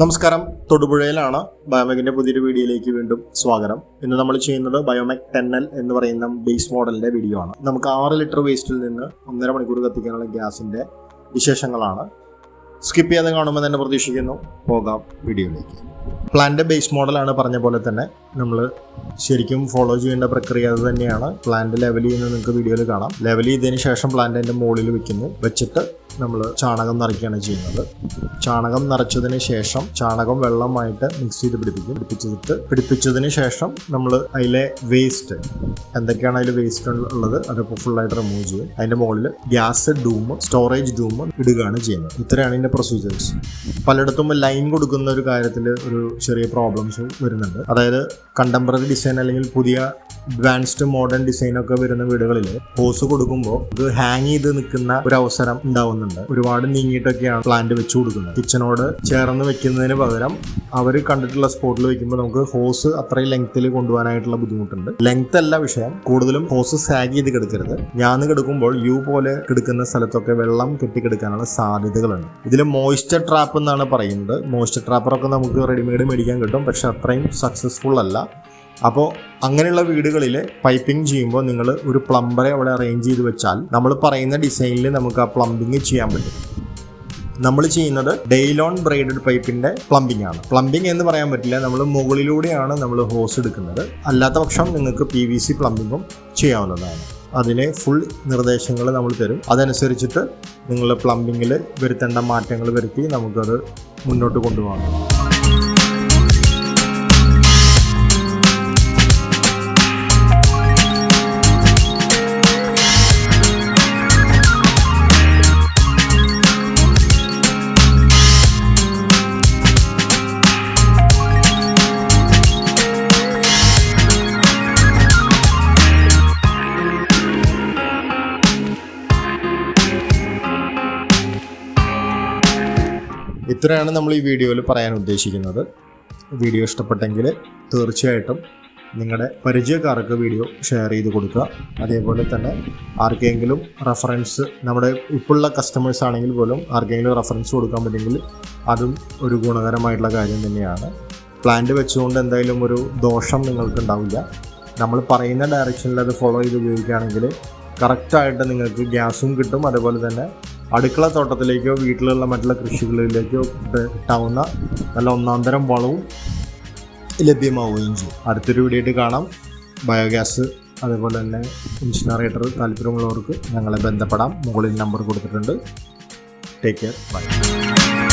നമസ്കാരം. തൊടുപുഴയിലാണ് ബയോമെക്കിന്റെ പുതിയൊരു വീഡിയോയിലേക്ക് വീണ്ടും സ്വാഗതം. ഇന്ന് നമ്മൾ ചെയ്യുന്നത് ബയോമെക് ടെൻ എൽ എന്ന് പറയുന്ന ബേസ് മോഡലിന്റെ വീഡിയോ ആണ്. നമുക്ക് ആറ് ലിറ്റർ വേസ്റ്റിൽ നിന്ന് ഒന്നര മണിക്കൂർ കത്തിക്കാനുള്ള ഗ്യാസിന്റെ വിശേഷങ്ങളാണ്. സ്കിപ്പ് ചെയ്യാതെ കാണുമ്പോൾ തന്നെ പ്രതീക്ഷിക്കുന്നു. പോകാം വീഡിയോയിലേക്ക്. പ്ലാന്റെ ബേസ് മോഡലാണ് പറഞ്ഞ പോലെ തന്നെ നമ്മൾ ശരിക്കും ഫോളോ ചെയ്യേണ്ട പ്രക്രിയ അത് തന്നെയാണ്. പ്ലാന്റ് ലെവൽ ചെയ്യുന്നത് നിങ്ങൾക്ക് വീഡിയോയിൽ കാണാം. ലെവൽ ചെയ്തതിന് ശേഷം പ്ലാന്റ് എന്റെ മുകളിൽ വെക്കുന്നു. വെച്ചിട്ട് നമ്മൾ ചാണകം നിറയ്ക്കുകയാണ് ചെയ്യുന്നത്. ചാണകം നിറച്ചതിന് ശേഷം ചാണകം വെള്ളമായിട്ട് മിക്സ് ചെയ്ത് പിടിപ്പിക്കും. പിടിപ്പിച്ചിട്ട് പിടിപ്പിച്ചതിന് ശേഷം നമ്മൾ അതിലെ വേസ്റ്റ് എന്തൊക്കെയാണ് അതിൽ വേസ്റ്റ് ഉള്ളത് അതൊക്കെ ഫുള്ളായിട്ട് റിമൂവ് ചെയ്യും. അതിന്റെ മുകളിൽ ഗ്യാസ് ഡൂം സ്റ്റോറേജ് ഡൂം ഇടുകയാണ് ചെയ്യുന്നത്. ഇത്രയാണ് ഇതിന്റെ പ്രൊസീജിയേഴ്സ് പലയിടത്തും ലൈൻ കൊടുക്കുന്ന ഒരു കാര്യത്തിൽ ഒരു ചെറിയ പ്രോബ്ലംസ് വരുന്നുണ്ട്. അതായത് കണ്ടംപററി ഡിസൈൻ അല്ലെങ്കിൽ പുതിയ അഡ്വാൻസ്ഡ് മോഡേൺ ഡിസൈനൊക്കെ വരുന്ന വീടുകളിൽ ഹോസ് കൊടുക്കുമ്പോൾ ഇത് ഹാങ് ചെയ്ത് നിൽക്കുന്ന ഒരു അവസരം ഉണ്ടാവുന്നുണ്ട് ഒരുപാട് നീങ്ങിയിട്ടൊക്കെയാണ് പ്ലാന്റ് വെച്ചു കൊടുക്കുന്നത്. കിച്ചനോട് ചേർന്ന് വെക്കുന്നതിന് പകരം അവർ കണ്ടിട്ടുള്ള സ്പോട്ടിൽ വെക്കുമ്പോൾ നമുക്ക് ഹോസ് അത്രയും ലെങ്ത്തിൽ കൊണ്ടുപോകാനായിട്ടുള്ള ബുദ്ധിമുട്ടുണ്ട്. ലെങ്ത് അല്ല വിഷയം. കൂടുതലും ഹോസ് സാഗ് ചെയ്ത് കിടക്കരുത്. ഞാൻ കിടക്കുമ്പോൾ യു പോലെ കിടക്കുന്ന സ്ഥലത്തൊക്കെ വെള്ളം കെട്ടിക്കിടക്കാനുള്ള സാധ്യതകളുണ്ട്. ഇതിൽ മോയ്സ്ചർ ട്രാപ്പ് എന്നാണ് പറയുന്നത്. മോയ്സ്ചർ ട്രാപ്പറൊക്കെ നമുക്ക് റെഡിമെയ്ഡ് മേടിക്കാൻ കിട്ടും. പക്ഷെ അത്രയും സക്സസ്ഫുൾ അല്ല. അപ്പോൾ അങ്ങനെയുള്ള വീടുകളിൽ പൈപ്പിംഗ് ചെയ്യുമ്പോൾ നിങ്ങൾ ഒരു പ്ലംബറെ അവിടെ അറേഞ്ച് ചെയ്ത് വെച്ചാൽ നമ്മൾ പറയുന്ന ഡിസൈനിൽ നമുക്ക് ആ പ്ലംബിങ് ചെയ്യാൻ പറ്റും. നമ്മൾ ചെയ്യുന്നത് ഡെയിലോൺ ബ്രൈഡഡ് പൈപ്പിന്റെ പ്ലംബിംഗ് ആണ്. പ്ലംബിംഗ് എന്ന് പറയാൻ പറ്റില്ല നമ്മൾ മുകളിലൂടെയാണ് നമ്മൾ ഹോസ് എടുക്കുന്നത്. അല്ലാത്ത പക്ഷം നിങ്ങൾക്ക് പി വി സി പ്ലംബിങ്ങും ചെയ്യാവുന്നതാണ്. അതിന് ഫുൾ നിർദ്ദേശങ്ങൾ നമ്മൾ തരും. അതനുസരിച്ചിട്ട് നിങ്ങൾ പ്ലംബിങ്ങിൽ വരുത്തേണ്ട മാറ്റങ്ങൾ വരുത്തി നമുക്കത് മുന്നോട്ട് കൊണ്ടുപോകാം. ഇത്രയാണ് നമ്മൾ ഈ വീഡിയോയിൽ പറയാൻ ഉദ്ദേശിക്കുന്നത്. വീഡിയോ ഇഷ്ടപ്പെട്ടെങ്കിൽ തീർച്ചയായിട്ടും നിങ്ങളുടെ പരിചയക്കാർക്ക് വീഡിയോ ഷെയർ ചെയ്ത് കൊടുക്കുക. അതേപോലെ തന്നെ ആർക്കെങ്കിലും റെഫറൻസ് നമ്മുടെ ഇപ്പോഴുള്ള കസ്റ്റമേഴ്സ് ആണെങ്കിൽ പോലും ആർക്കെങ്കിലും റെഫറൻസ് കൊടുക്കാൻ പറ്റുമെങ്കിൽ അതും ഒരു ഗുണകരമായിട്ടുള്ള കാര്യം തന്നെയാണ്. പ്ലാന്റ് വെച്ചുകൊണ്ട് എന്തായാലും ഒരു ദോഷം നിങ്ങൾക്ക് ഉണ്ടാവില്ല നമ്മൾ പറയുന്ന ഡയറക്ഷനിൽ അത് ഫോളോ ചെയ്ത് ഉപയോഗിക്കുകയാണെങ്കിൽ കറക്റ്റായിട്ട് നിങ്ങൾക്ക് ഗ്യാസും കിട്ടും. അതുപോലെ തന്നെ അടുക്കള തോട്ടത്തിലേക്കോ വീട്ടിലുള്ള മറ്റുള്ള കൃഷികളിലേക്കോ കിട്ടാവുന്ന നല്ല ഒന്നാന്തരം തരം വളവും ലഭ്യമാവുകയും ചെയ്യും. അടുത്തൊരു വീഡിയോ കാണാം. ബയോഗ്യാസ് അതേപോലെ തന്നെ ഇൻഷിനറേറ്റർ താല്പര്യമുള്ളവർക്ക് ഞങ്ങളെ ബന്ധപ്പെടാം. മുകളിൽ നമ്പർ കൊടുത്തിട്ടുണ്ട്. Take care bye